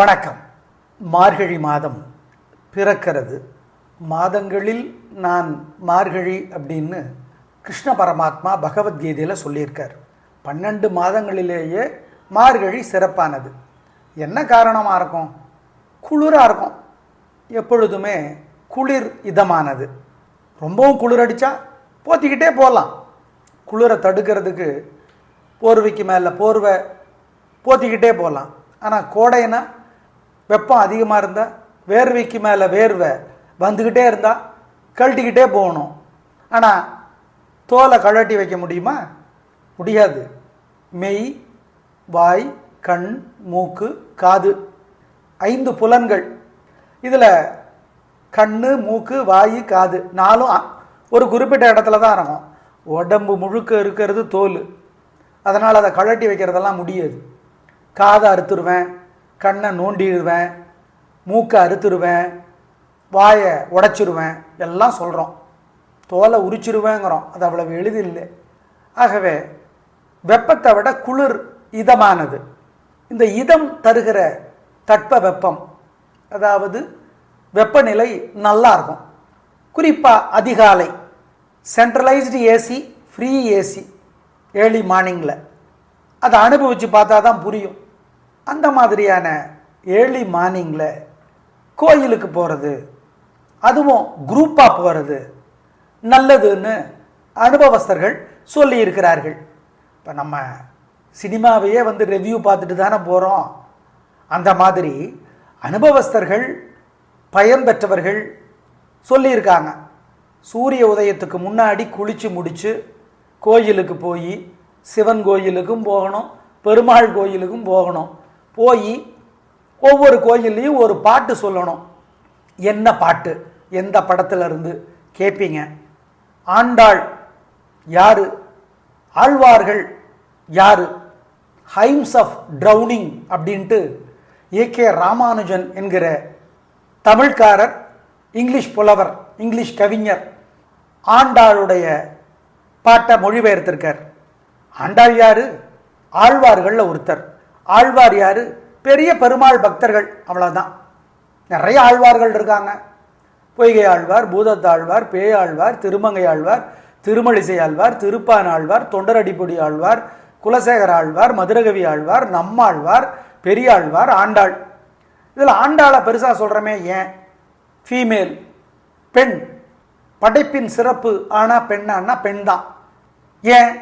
வணக்கம். மார்கழி மாதம் பிறக்கிறது. மாதங்களில் நான் மார்கழி அப்படின்னு கிருஷ்ண பரமாத்மா பகவத்கீதையில் சொல்லியிருக்கார். பன்னெண்டு மாதங்களிலேயே மார்கழி சிறப்பானது. என்ன காரணமாக இருக்கும்? குளிராக இருக்கும். எப்பொழுதுமே குளிர் இதமானது. ரொம்பவும் குளிர் அடித்தா போத்திக்கிட்டே போகலாம் குளிரை தடுக்கிறதுக்கு போர்வைக்கு மேலே போர்வை போத்திக்கிட்டே போகலாம் ஆனால் கோடைனா வெப்பம் அதிகமாக இருந்தால் வேர்வைக்கு மேலே வேர்வை வந்துக்கிட்டே இருந்தால் கழட்டிக்கிட்டே போகணும். ஆனால் தோலை கழட்டி வைக்க முடியுமா? முடியாது. மெய் வாய் கண் மூக்கு காது ஐந்து புலன்கள். இதில் கண் மூக்கு வாய் காது நாலும் ஒரு குறிப்பிட்ட இடத்துல தான் இருக்கும். உடம்பு முழுக்க இருக்கிறது தோல். அதனால் அதை கழட்டி வைக்கிறதெல்லாம் முடியாது. காதை அறுத்துருவேன். கண்ணை நோண்டிடுவேன் மூக்கை அறுத்துருவேன் வாயை உடச்சிருவேன் எல்லாம் சொல்கிறோம் தோலை உரிச்சிருவேங்கிறோம் அது அவ்வளவு எளிதில்லை ஆகவே வெப்பத்தை விட குளிர் இதமானது. இந்த இதம் தருகிற தட்ப வெப்பம் அதாவது வெப்பநிலை நல்லா இருக்கும். குறிப்பாக அதிகாலை centralised AC free AC early மார்னிங்கில் அதை அனுபவித்து பார்த்தா தான் புரியும். அந்த மாதிரியான ஏர்லி மார்னிங்கில் கோயிலுக்கு போகிறது அதுவும் குரூப்பாக போகிறது நல்லதுன்னு அனுபவஸ்தர்கள் சொல்லியிருக்கிறார்கள். இப்போ நம்ம சினிமாவையே வந்து ரெவ்யூ பார்த்துட்டு தானே போகிறோம் அந்த மாதிரி அனுபவஸ்தர்கள் பயன் பெற்றவர்கள் சொல்லியிருக்காங்க. சூரிய உதயத்துக்கு முன்னாடி குளித்து முடித்து கோயிலுக்கு போய் சிவன் கோயிலுக்கும் போகணும் பெருமாள் கோயிலுக்கும் போகணும். போய் ஒவ்வொரு கோயில்லையும் ஒரு பாட்டு சொல்லணும். என்ன பாட்டு? எந்த படத்துல இருந்து கேட்பீங்க. ஆண்டாள் யாரு? ஆழ்வார்கள் யாரு? ஹைம்ஸ் ஆஃப் ட்ரௌனிங் அப்படின்ட்டு ஏகே ராமானுஜன் என்கிற தமிழ்காரர் இங்கிலீஷ் புலவர் இங்கிலீஷ் கவிஞர் ஆண்டாளுடைய பாட்டை மொழிபெயர்த்திருக்கார். ஆண்டாள் யாரு? ஆழ்வார்களில் ஒருத்தர். ஆழ்வார் யார்? பெரிய பெருமாள் பக்தர்கள் அவ்வளோதான் நிறைய ஆழ்வார்கள் இருக்காங்க. பொய்கை ஆழ்வார் பூதத்தாழ்வார் பேயாழ்வார் திருமங்கை ஆழ்வார் திருமழிசை ஆழ்வார் திருப்பான் ஆழ்வார் தொண்டரடிப்பொடி ஆழ்வார் குலசேகர ஆழ்வார் மதுரகவி ஆழ்வார் நம்மாழ்வார் பெரியாழ்வார் ஆண்டாள். இதில் ஆண்டாளை பெருசாக சொல்கிறோமே ஏன்? ஃபீமேல் பெண். படைப்பின் சிறப்பு ஆனால் பெண்ணான்னா பெண் தான் ஏன்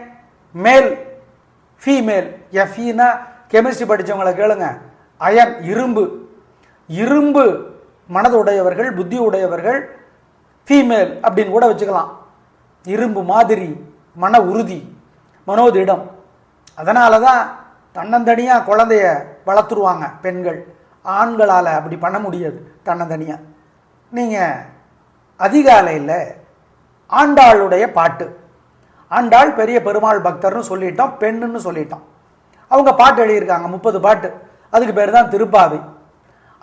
மேல் ஃபீமேல் எஃபீனா கெமிஸ்ட்ரி படித்தவங்களை கேளுங்க. அயன் இரும்பு. இரும்பு மனது உடையவர்கள் புத்தி உடையவர்கள் ஃபீமேல் அப்படின்னு கூட வச்சுக்கலாம். இரும்பு மாதிரி மன உறுதி மனோதிடம். அதனால தான் தன்னந்தனியாக குழந்தைய வளர்த்துருவாங்க பெண்கள். ஆண்களால் அப்படி பண்ண முடியாது தன்னந்தனியாக நீங்கள் அதிகாலையில் ஆண்டாளுடைய பாட்டு. ஆண்டாள் பெரிய பெருமாள் பக்தர்னு சொல்லிட்டோம் பெண்ணுன்னு சொல்லிட்டோம். அவங்க பாட்டு எழுதியிருக்காங்க முப்பது பாட்டு. அதுக்கு பேர் தான் திருப்பாவை.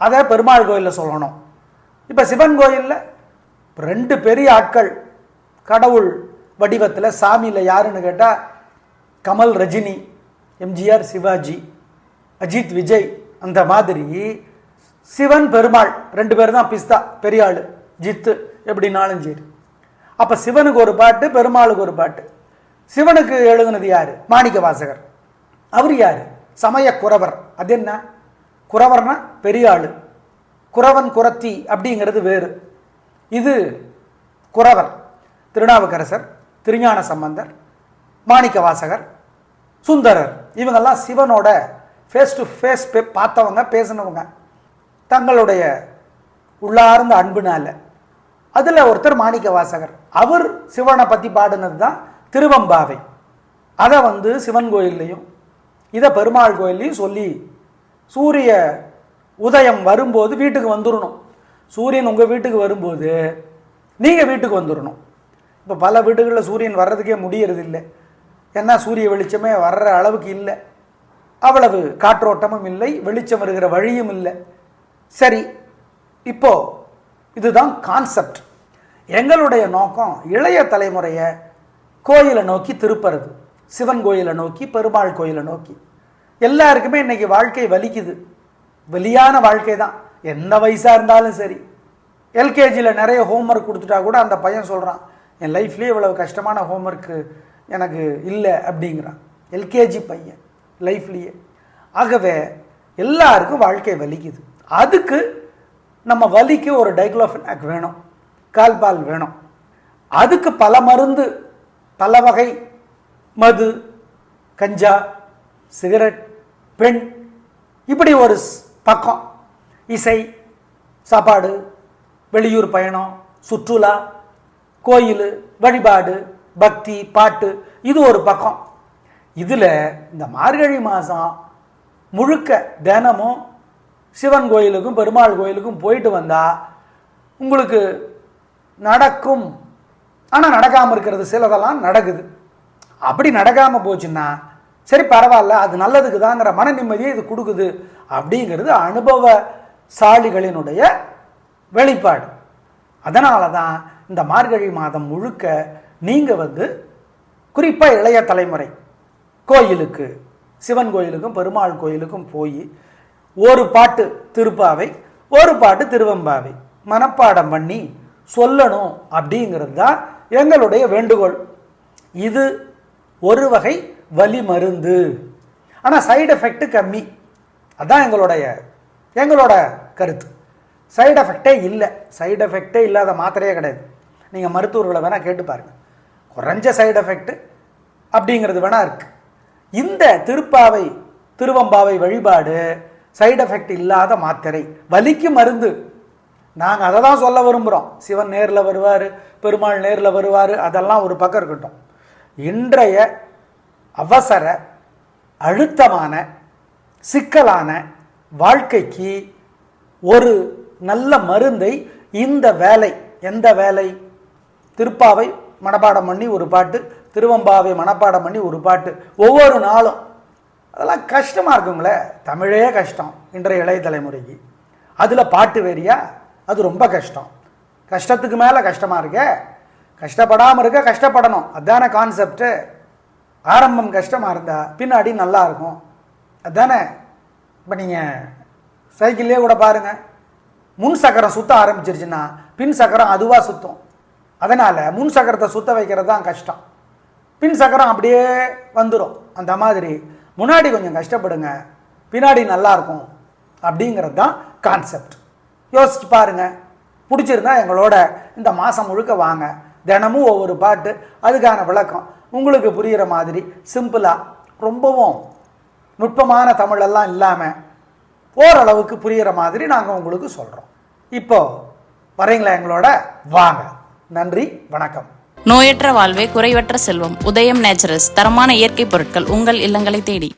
அதை பெருமாள் கோயிலில் சொல்லணும். இப்போ சிவன் கோயிலில் ரெண்டு பெரிய ஆட்கள் கடவுள் வடிவத்தில் சாமியில் யாருன்னு கேட்டால் கமல் ரஜினி எம்ஜிஆர் சிவாஜி அஜித் விஜய் அந்த மாதிரி சிவன் பெருமாள் ரெண்டு பேர் தான் பிஸ்தா பெரியாள் ஜித்து எப்படினாலும் சரி. அப்போ சிவனுக்கு ஒரு பாட்டு பெருமாளுக்கு ஒரு பாட்டு. சிவனுக்கு எழுதுனது யார்? மாணிக்க வாசகர் அவர் யாரு? சமய குறவர். அது என்ன? குறவர்னா பெரிய குறவன் குரத்தி அப்படிங்கிறது வேறு. இது குறவர் திருநாவுக்கரசர் திருஞான சம்பந்தர் மாணிக்க வாசகர் சுந்தரர். இவங்கெல்லாம் சிவனோட ஃபேஸ் டு ஃபேஸ் பார்த்தவங்க பேசினவங்க. தங்களுடைய உள்ளார்ந்த அன்புனால. அதில் ஒருத்தர் மாணிக்க வாசகர். அவர் சிவனை பற்றி பாடினது தான் திருவம்பாவை. அதை வந்து சிவன் கோயில்லையும் இதை பெருமாள் கோயில்லையும் சொல்லி சூரிய உதயம் வரும்போது வீட்டுக்கு வந்துடணும் சூரியன் உங்கள் வீட்டுக்கு வரும்போது நீங்கள் வீட்டுக்கு வந்துடணும் இப்போ பல வீடுகளில் சூரியன் வர்றதுக்கே முடியறது இல்லை ஏன்னா சூரிய வெளிச்சமே வர்ற அளவுக்கு இல்லை. அவ்வளவு காற்றோட்டமும் இல்லை வெளிச்சம் வருகிற வழியும் இல்லை. சரி இப்போ இதுதான் கான்செப்ட் எங்களுடைய நோக்கம் இளைய தலைமுறையை கோயிலை நோக்கி திருப்புறது. சிவன் கோயிலை நோக்கி பெருமாள் கோயிலை நோக்கி. எல்லாருக்குமே இன்னைக்கு வாழ்க்கை வலிக்குது. வெளியான வாழ்க்கை தான். எந்த வயசாக இருந்தாலும் சரி. எல்கேஜியில் நிறைய ஹோம்ஒர்க் கொடுத்துட்டா கூட அந்த பையன் சொல்கிறான் என் லைஃப்லேயே இவ்வளவு கஷ்டமான ஹோம்ஒர்க்கு எனக்கு இல்லை அப்படிங்கிறான். எல்கேஜி பையன் லைஃப்லேயே ஆகவே எல்லாருக்கும் வாழ்க்கை வலிக்குது. அதுக்கு நம்ம வலிக்கு ஒரு டைக்ளோஃபெனாக் வேணும். கால்பால் வேணும். அதுக்கு பல மருந்து பல வகை மது கஞ்சா சிகரெட் பெண் இப்படி ஒரு பக்கம். இசை சாப்பாடு வெளியூர் பயணம் சுற்றுலா கோயில் வழிபாடு பக்தி பாட்டு இது ஒரு பக்கம். இதில் இந்த மார்கழி மாதம் முழுக்க தினமும் சிவன் கோயிலுக்கும் பெருமாள் கோயிலுக்கும் போயிட்டு வந்தால் உங்களுக்கு நடக்கும். ஆனால் நடக்காமல் இருக்கிறது சிலதெல்லாம் நடக்குது. அப்படி நடக்காமல் போச்சுன்னா சரி பரவாயில்ல அது நல்லதுக்கு தாங்கிற மன நிம்மதியை இது கொடுக்குது அப்படிங்கிறது அனுபவசாலிகளினுடைய வெளிப்பாடு. அதனால தான் இந்த மார்கழி மாதம் முழுக்க நீங்கள் வந்து குறிப்பாக இளைய தலைமுறை கோயிலுக்கு சிவன் கோயிலுக்கும் பெருமாள் கோயிலுக்கும் போய் ஒரு பாட்டு திருப்பாவை ஒரு பாட்டு திருவம்பாவை மனப்பாடம் பண்ணி சொல்லணும் அப்படிங்கிறது தான் எங்களுடைய வேண்டுகோள். இது ஒரு வகை வலி மருந்து. ஆனால் சைடு எஃபெக்ட் கம்மி. அதுதான் எங்களுடைய எங்களோட கருத்து. சைடு எஃபெக்டே இல்லை. சைடு எஃபெக்டே இல்லாத மாத்திரையே கிடையாது. நீங்கள் மருத்துவர்களை வேணால் கேட்டு பாருங்கள் குறைஞ்ச சைடு எஃபெக்ட் அப்படிங்கிறது வேணா இருக்குது இந்த திருப்பாவை திருவம்பாவை வழிபாடு சைடு எஃபெக்ட் இல்லாத மாத்திரை. வலிக்கு மருந்து. நாங்கள் அதை தான் சொல்ல விரும்புகிறோம் சிவன் நேரில் வருவார் பெருமாள் நேரில் வருவார் அதெல்லாம் ஒரு பக்கம் இருக்கட்டும். இன்றைய அவசர அழுத்தமான சிக்கலான வாழ்க்கைக்கு ஒரு நல்ல மருந்தை இந்த வேலை எந்த வேலை? திருப்பாவை மனப்பாடம் பண்ணி ஒரு பாட்டு திருவம்பாவை மனப்பாடம் பண்ணி ஒரு பாட்டு ஒவ்வொரு நாளும். அதெல்லாம் கஷ்டமாக இருக்குங்களே தமிழே கஷ்டம் இன்றைய இளைய தலைமுறைக்கு. அதில் பாட்டு வேறியா? அது ரொம்ப கஷ்டம். கஷ்டத்துக்கு மேலே கஷ்டமாக இருக்கே? கஷ்டப்படாமல் இருக்க கஷ்டப்படணும். அதானே கான்செப்ட்டு ஆரம்பம் கஷ்டமாக இருந்தால் பின்னாடி நல்லா இருக்கும். அதானே? இப்போ நீங்கள் சைக்கிள்லேயே கூட பாருங்கள் முன் சக்கரம் சுத்த ஆரம்பிச்சிருச்சுன்னா பின் சக்கரம் அதுவாக சுத்தும். அதனால் முன் சக்கரத்தை சுத்த வைக்கிறது தான் கஷ்டம். பின் சக்கரம் அப்படியே வந்துடும் அந்த மாதிரி முன்னாடி கொஞ்சம் கஷ்டப்படுங்க. பின்னாடி நல்லாயிருக்கும் அப்படிங்கிறது தான் கான்செப்ட் யோசிச்சு பாருங்கள் பிடிச்சிருந்தா எங்களோட இந்த மாதம் முழுக்க வாங்க. தினமும் ஒவ்வொரு பாட்டு அதுக்கான விளக்கம். உங்களுக்கு புரிகிற மாதிரி சிம்பிளாக ரொம்பவும் நுட்பமான தமிழெல்லாம் இல்லாமல் ஓரளவுக்கு புரிகிற மாதிரி நாங்கள் உங்களுக்கு சொல்கிறோம் இப்போ வரீங்களா எங்களோட? வாங்க. நன்றி வணக்கம். நோயற்ற வாழ்வே குறைவற்ற செல்வம். உதயம் நேச்சுரல்ஸ் தரமான இயற்கை பொருட்கள் உங்கள் இல்லங்களை தேடி.